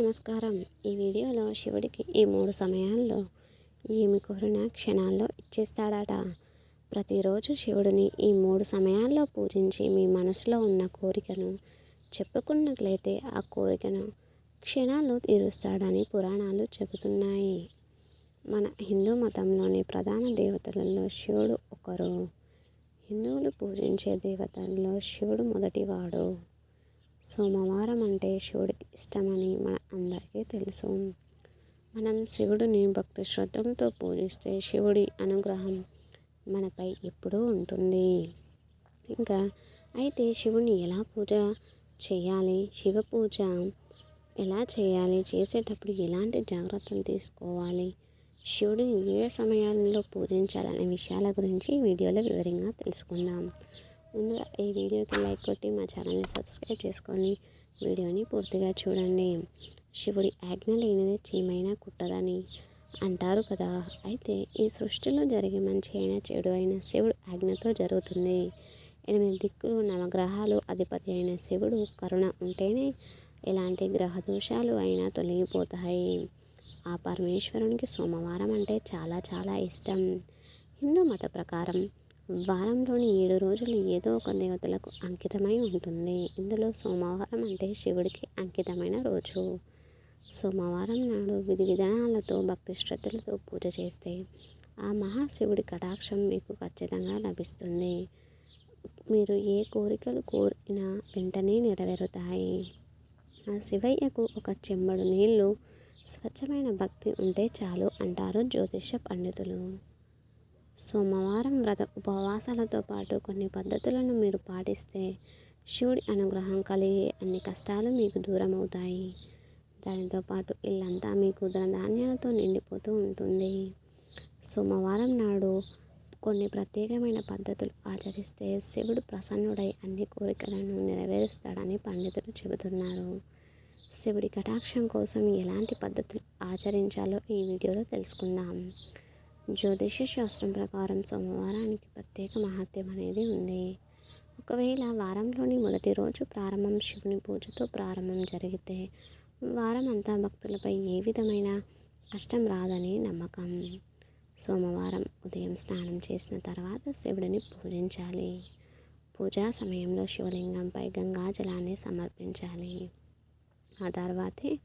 నమస్కారం. ఈ వీడియోలో శివుడికి ఈ మూడు సమయాల్లో ఏమి కోరిన క్షణాల్లో ఇచ్చేస్తాడట? ప్రతిరోజు శివుడిని ఈ మూడు సమయాల్లో పూజించి మీ మనసులో ఉన్న కోరికను చెప్పుకున్నట్లయితే ఆ కోరికను క్షణాల్లో తీరుస్తాడని పురాణాలు చెబుతున్నాయి. మన హిందూ మతంలోని ప్రధాన దేవతలలో శివుడు ఒకరు. హిందువులు పూజించే దేవతల్లో శివుడు మొదటివాడు. సోమవారం అంటే శివుడికి ఇష్టమని మన అందరికీ తెలుసు. మనం శివుడిని భక్తి శ్రద్ధలతో పూజిస్తే శివుడి అనుగ్రహం మనపై ఎప్పుడూ ఉంటుంది. ఇంకా అయితే శివుని ఎలా పూజ చేయాలి? శివ పూజ ఎలా చేయాలి? చేసేటప్పుడు ఎలాంటి జాగ్రత్తలు తీసుకోవాలి? శివుడిని ఏ సమయాల్లో పూజించాలనే విషయాల గురించి వీడియోలో వివరంగా తెలుసుకుందాం. ముందుగా ఈ వీడియోకి లైక్ కొట్టి మా ఛానల్ని సబ్స్క్రైబ్ చేసుకొని వీడియోని పూర్తిగా చూడండి. శివుడి ఆజ్ఞ లేనిదే చీమైనా కుట్టదని అంటారు కదా. అయితే ఈ సృష్టిలో జరిగే మంచి అయినా చెడు అయినా శివుడు ఆజ్ఞతో జరుగుతుంది. ఎనిమిది దిక్కులు నవగ్రహాలు అధిపతి అయిన శివుడు కరుణ ఉంటేనే ఎలాంటి గ్రహ దోషాలు అయినా తొలగిపోతాయి. ఆ పరమేశ్వరునికి సోమవారం అంటే చాలా చాలా ఇష్టం. హిందూ మత ప్రకారం వారంలోని ఏడు రోజులు ఏదో ఒక దేవతలకు అంకితమై ఉంటుంది. ఇందులో సోమవారం అంటే శివుడికి అంకితమైన రోజు. సోమవారం నాడు విధి విధానాలతో భక్తి శ్రద్ధలతో పూజ చేస్తే ఆ మహాశివుడి కటాక్షం మీకు ఖచ్చితంగా లభిస్తుంది. మీరు ఏ కోరికలు కోరినా వెంటనే నెరవేరుతాయి. ఆ శివయ్యకు ఒక చెంబడు నీళ్ళు స్వచ్ఛమైన భక్తి ఉంటే చాలు అంటారు జ్యోతిష పండితులు. సోమవారం వ్రత ఉపవాసాలతో పాటు కొన్ని పద్ధతులను మీరు పాటిస్తే శివుడి అనుగ్రహం కలిగే అన్ని కష్టాలు మీకు దూరం అవుతాయి దానితో పాటు ఇల్లంతా మీకు ధనధాన్యాలతో నిండిపోతూ ఉంటుంది. సోమవారం నాడు కొన్ని ప్రత్యేకమైన పద్ధతులు ఆచరిస్తే శివుడు ప్రసన్నుడై అన్ని కోరికలను నెరవేరుస్తాడని పండితులు చెబుతున్నారు. శివుడి కటాక్షం కోసం ఎలాంటి పద్ధతులు ఆచరించాలో ఈ వీడియోలో తెలుసుకుందాం. జ్యోతిష శాస్త్రం ప్రకారం సోమవారానికి ప్రత్యేక మహత్యం అనేది ఉంది. ఒకవేళ వారంలోని మొదటి రోజు ప్రారంభం శివుని పూజతో ప్రారంభం జరిగితే వారం అంతా భక్తులపై ఏ విధమైన కష్టం రాదని నమ్మకం. సోమవారం ఉదయం స్నానం చేసిన తర్వాత శివుడిని పూజించాలి. పూజా సమయంలో శివలింగంపై గంగాజలాన్ని సమర్పించాలి. ఆ తర్వాతే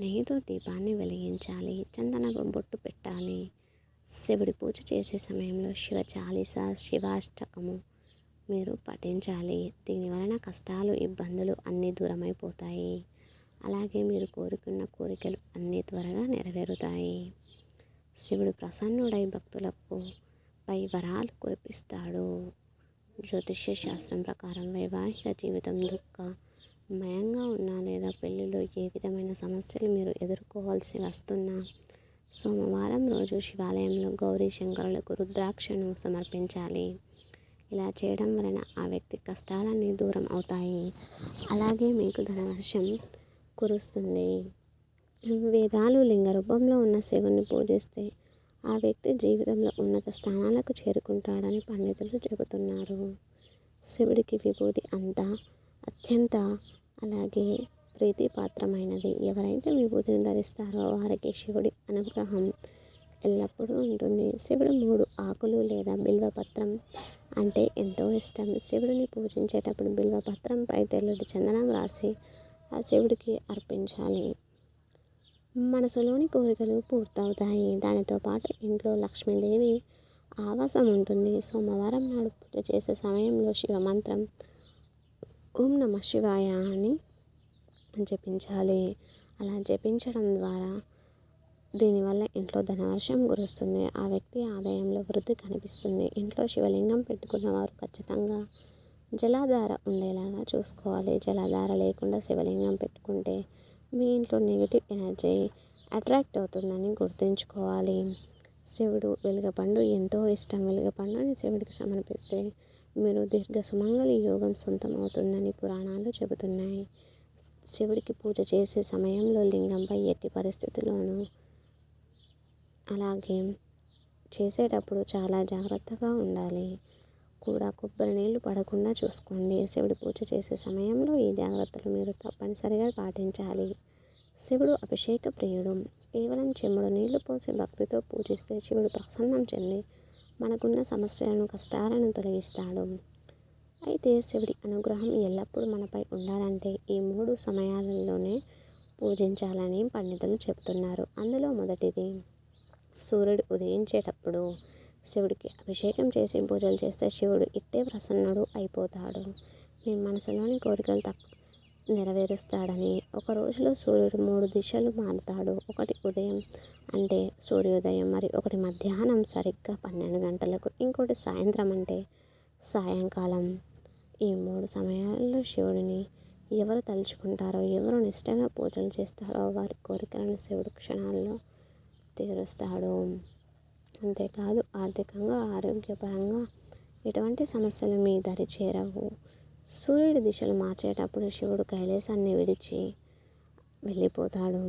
నెయ్యితో దీపాన్ని వెలిగించాలి. చందనపు బొట్టు పెట్టాలి. శివుడి పూజ చేసే సమయంలో శివ చాలీస శివాష్టకము మీరు పఠించాలి. దీని వలన కష్టాలు ఇబ్బందులు అన్నీ దూరమైపోతాయి. అలాగే మీరు కోరుకున్న కోరికలు అన్నీ త్వరగా నెరవేరుతాయి. శివుడు ప్రసన్నుడై భక్తులకు పై వరాలు కురిపిస్తాడు. జ్యోతిష్య శాస్త్రం ప్రకారం వైవాహిక జీవితం దుఃఖమయంగా ఉన్నా లేదా పెళ్ళిలో ఏ విధమైన సమస్యలు మీరు ఎదుర్కోవాల్సి వస్తున్నా సోమవారం రోజు శివాలయంలో గౌరీ శంకరులకు రుద్రాక్షను సమర్పించాలి. ఇలా చేయడం వలన ఆ వ్యక్తి కష్టాలన్నీ దూరం అవుతాయి. అలాగే మీకు ధనవర్షం కురుస్తుంది. వేదాలు లింగ రూపంలో ఉన్న శివుని పూజిస్తే ఆ వ్యక్తి జీవితంలో ఉన్నత స్థానాలకు చేరుకుంటాడని పండితులు చెబుతున్నారు. శివుడికి విభూతి అంతా అత్యంత అలాగే ప్రీతిపాత్రమైనది. ఎవరైతే విభూతిని ధరిస్తారో వారికి శివుడి అనుగ్రహం ఎల్లప్పుడూ ఉంటుంది. శివుడు మూడు ఆకులు లేదా బిల్వపత్రం అంటే ఎంతో ఇష్టం. శివుడిని పూజించేటప్పుడు బిల్వపత్రంపై తెల్లటి చందనం రాసి ఆ శివుడికి అర్పించాలి. మనసులోని కోరికలు పూర్తవుతాయి. దానితో పాటు ఇంట్లో లక్ష్మీదేవి ఆవాసం ఉంటుంది. సోమవారం నాడు పూజ చేసే సమయంలో శివమంత్రం ఓం నమ శివాయ అని జపించాలి అలా జపించడం ద్వారా దీనివల్ల ఇంట్లో ధనవర్షం కురుస్తుంది. ఆ వ్యక్తి ఆదాయంలో వృద్ధి కనిపిస్తుంది. ఇంట్లో శివలింగం పెట్టుకున్నవారు ఖచ్చితంగా జలాధార ఉండేలాగా చూసుకోవాలి. జలాధార లేకుండా శివలింగం పెట్టుకుంటే మీ ఇంట్లో నెగిటివ్ ఎనర్జీ అట్రాక్ట్ అవుతుందని గుర్తుంచుకోవాలి. శివుడు వెలుగపండు ఎంతో ఇష్టం. వెలుగపండుని శివుడికి సమర్పిస్తే మీరు దీర్ఘ సుమంగళి యోగం సొంతం అవుతుందని పురాణాలు చెబుతున్నాయి. శివుడికి పూజ చేసే సమయంలో లింగంపై ఎట్టి పరిస్థితుల్లోనూ అలాగే చేసేటప్పుడు చాలా జాగ్రత్తగా ఉండాలి. కూడా కొబ్బరి నీళ్ళు పడకుండా చూసుకోండి. శివుడి పూజ చేసే సమయంలో ఈ జాగ్రత్తలు మీరు తప్పనిసరిగా పాటించాలి. శివుడు అభిషేక ప్రియుడు. కేవలం చెమ్ముడు నీళ్ళు పోసి భక్తితో పూజిస్తే శివుడు ప్రసన్నం చెంది మనకున్న సమస్యలను కష్టాలను తొలగిస్తాడు. అయితే శివుడి అనుగ్రహం ఎల్లప్పుడూ మనపై ఉండాలంటే ఈ మూడు సమయాలలోనే పూజించాలని పండితులు చెబుతున్నారు. అందులో మొదటిది సూర్యుడు ఉదయించేటప్పుడు శివుడికి అభిషేకం చేసి పూజలు చేస్తే శివుడు ఇట్టే ప్రసన్నుడు అయిపోతాడు. మీ మనసులోని కోరికలు తక్కువ నెరవేరుస్తాడని ఒక రోజులో సూర్యుడు మూడు దిశలు మారుతాడు. ఒకటి ఉదయం అంటే సూర్యోదయం మరి ఒకటి మధ్యాహ్నం సరిగ్గా పన్నెండు గంటలకు ఇంకోటి సాయంత్రం అంటే సాయంకాలం. ఈ మూడు సమయాల్లో శివుడిని ఎవరు తలుచుకుంటారో ఎవరు నిష్టగా పూజలు చేస్తారో వారి కోరికలను శివుడు క్షణాల్లో తీరుస్తాడు. అంతేకాదు ఆర్థికంగా ఆరోగ్యపరంగా ఎటువంటి సమస్యలు మీ దరి చేరవు. సూర్యుడి దిశలు మార్చేటప్పుడు శివుడు కైలాసాన్ని విడిచి వెళ్ళిపోతాడు.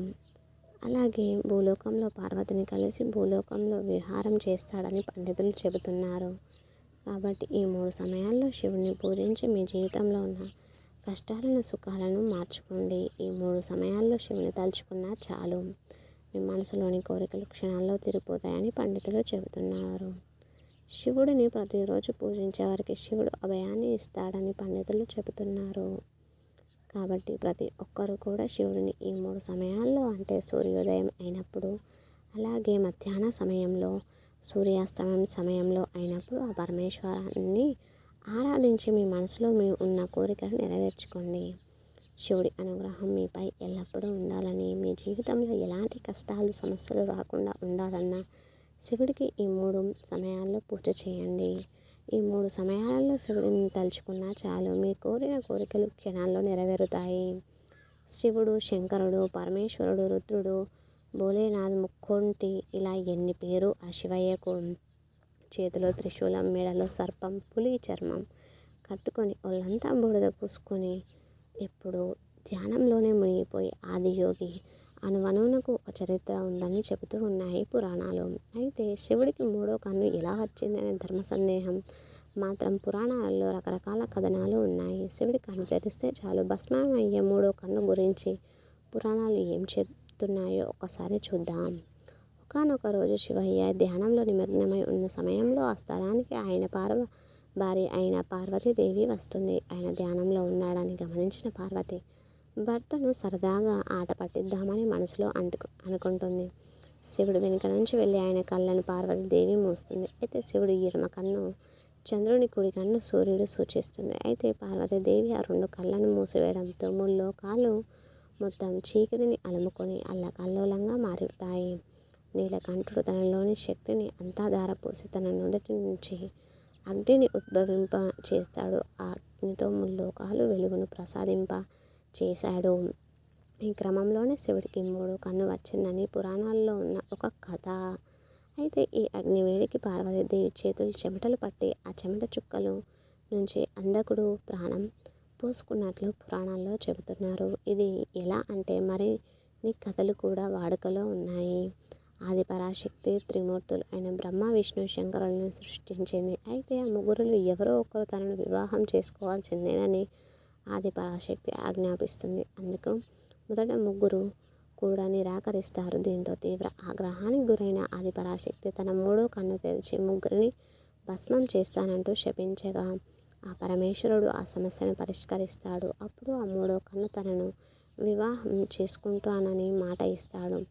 అలాగే భూలోకంలో పార్వతిని కలిసి భూలోకంలో విహారం చేస్తాడని పండితులు చెబుతున్నారు. కాబట్టి ఈ మూడు సమయాల్లో శివుడిని పూజించి మీ జీవితంలో ఉన్న కష్టాలను సుఖాలను మార్చుకోండి. ఈ మూడు సమయాల్లో శివుని తలుచుకున్నా చాలు. మీ మనసులోని కోరికలు క్షణాల్లో తిరిగిపోతాయని పండితులు చెబుతున్నారు. శివుడిని ప్రతిరోజు పూజించే వారికి శివుడు అభయాన్ని ఇస్తాడని పండితులు చెబుతున్నారు. కాబట్టి ప్రతి ఒక్కరూ కూడా శివుడిని ఈ మూడు సమయాల్లో అంటే సూర్యోదయం అయినప్పుడు అలాగే మధ్యాహ్న సమయంలో సూర్యాస్తమయం సమయంలో అయినప్పుడు ఆ పరమేశ్వరాన్ని ఆరాధించి మీ మనసులో మీ ఉన్న కోరికను నెరవేర్చుకోండి. శివుడి అనుగ్రహం మీపై ఎల్లప్పుడూ ఉండాలని మీ జీవితంలో ఎలాంటి కష్టాలు సమస్యలు రాకుండా ఉండాలన్నా శివుడికి ఈ మూడు సమయాల్లో పూజ చేయండి. ఈ మూడు సమయాలలో శివుడిని తలుచుకున్నా చాలు మీ కోరిన కోరికలు క్షణాల్లో నెరవేరుతాయి. శివుడు శంకరుడు పరమేశ్వరుడు రుద్రుడు భోలేనాథ్ ముక్కొంటి ఇలా ఎన్ని పేరు? ఆ శివయ్యకు చేతిలో త్రిశూలం మెడలో సర్పం పులి చర్మం కట్టుకొని వాళ్ళంతా బూడిద పూసుకొని ఎప్పుడు ధ్యానంలోనే మునిగిపోయి ఆదియోగి అనువనువునకు ఒక చరిత్ర ఉందని చెబుతూ ఉన్నాయి పురాణాలు. అయితే శివుడికి మూడో కన్ను ఎలా వచ్చింది అనే ధర్మ సందేహం మాత్రం పురాణాలలో రకరకాల కథనాలు ఉన్నాయి. శివుడి కన్ను తెరిస్తే చాలు భస్మం అయ్యే మూడో కన్ను గురించి పురాణాలు ఏం చెప్తున్నాయో ఒకసారి చూద్దాం. ఒకనొక రోజు శివయ్య ధ్యానంలో నిమగ్నమై ఉన్న సమయంలో ఆ స్థలానికి ఆయన పార్వ భార్య అయిన పార్వతీదేవి వస్తుంది. ఆయన ధ్యానంలో ఉన్నాడని గమనించిన పార్వతి భర్తను సరదాగా ఆట పట్టిద్దామని మనసులో అంటు అనుకుంటుంది. శివుడు వెనుక నుంచి వెళ్ళి ఆయన కళ్ళను పార్వతీదేవి మూస్తుంది. అయితే శివుడు ఎడమ కన్ను చంద్రుని కుడి కన్ను సూర్యుడు సూచిస్తుంది. అయితే పార్వతీదేవి ఆ రెండు కళ్ళను మూసివేయడంతో ముల్లోకాలు మొత్తం చీకటిని అలుముకొని అల్లకల్లోలంగా మారుతాయి. నీలకంఠుడు తనలోని శక్తిని అంతా ధారపోసి తన నుదుటి నుంచి అగ్నిని ఉద్భవింప చేస్తాడు. ఆ అగ్నితో ముల్లోకాలు వెలుగును ప్రసాదింప చేశాడు. ఈ క్రమంలోనే శివుడికి మూడు కన్ను వచ్చిందని పురాణాల్లో ఉన్న ఒక కథ. అయితే ఈ అగ్నివేడికి పార్వతీదేవి చేతులు చెమటలు పట్టి ఆ చెమట చుక్కలు నుంచి అందకుడు ప్రాణం పోసుకున్నట్లు పురాణాల్లో చెబుతున్నారు. ఇది ఎలా అంటే మరిన్ని కథలు కూడా వాడుకలో ఉన్నాయి. ఆది పరాశక్తి త్రిమూర్తులు అయిన బ్రహ్మ విష్ణు శంకరులను సృష్టించింది. అయితే ఆ ముగ్గురులు ఎవరో ఒకరు తనను వివాహం చేసుకోవాల్సిందేనని ఆది పరాశక్తి ఆజ్ఞాపిస్తుంది. అందుకు మొదట ముగ్గురు కూడా నిరాకరిస్తారు. దీంతో తీవ్ర ఆగ్రహానికి గురైన ఆది పరాశక్తి తన మూడో కన్ను తెరిచి ముగ్గురిని భస్మం చేస్తానంటూ శపించగా ఆ పరమేశ్వరుడు ఆ సమస్యను పరిష్కరిస్తాడు. అప్పుడు ఆ మూడో కన్ను తనను వివాహం చేసుకుంటానని మాట ఇస్తాడు.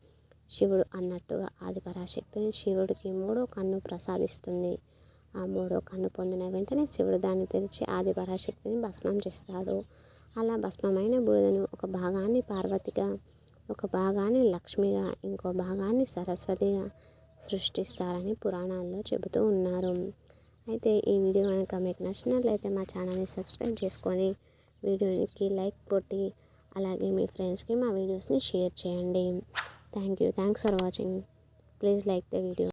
శివుడు అన్నట్టుగా ఆది పరాశక్తిని శివుడికి మూడో కన్ను ప్రసాదిస్తుంది. ఆ మూడో కన్ను పొందిన వెంటనే శివుడు దాన్ని తెరిచి ఆది పరాశక్తిని భస్మం చేస్తాడు. అలా భస్మమైన బూడిదను ఒక భాగాన్ని పార్వతిగా ఒక భాగాన్ని లక్ష్మిగా ఇంకో భాగాన్ని సరస్వతిగా సృష్టిస్తారని పురాణాల్లో చెబుతూ ఉన్నారు. అయితే ఈ వీడియో కనుక మీకు నచ్చినట్లయితే మా ఛానల్ని సబ్స్క్రైబ్ చేసుకొని వీడియోకి లైక్ కొట్టి అలాగే మీ ఫ్రెండ్స్కి మా వీడియోస్ని షేర్ చేయండి. Thank you. Thanks for watching. Please like the video.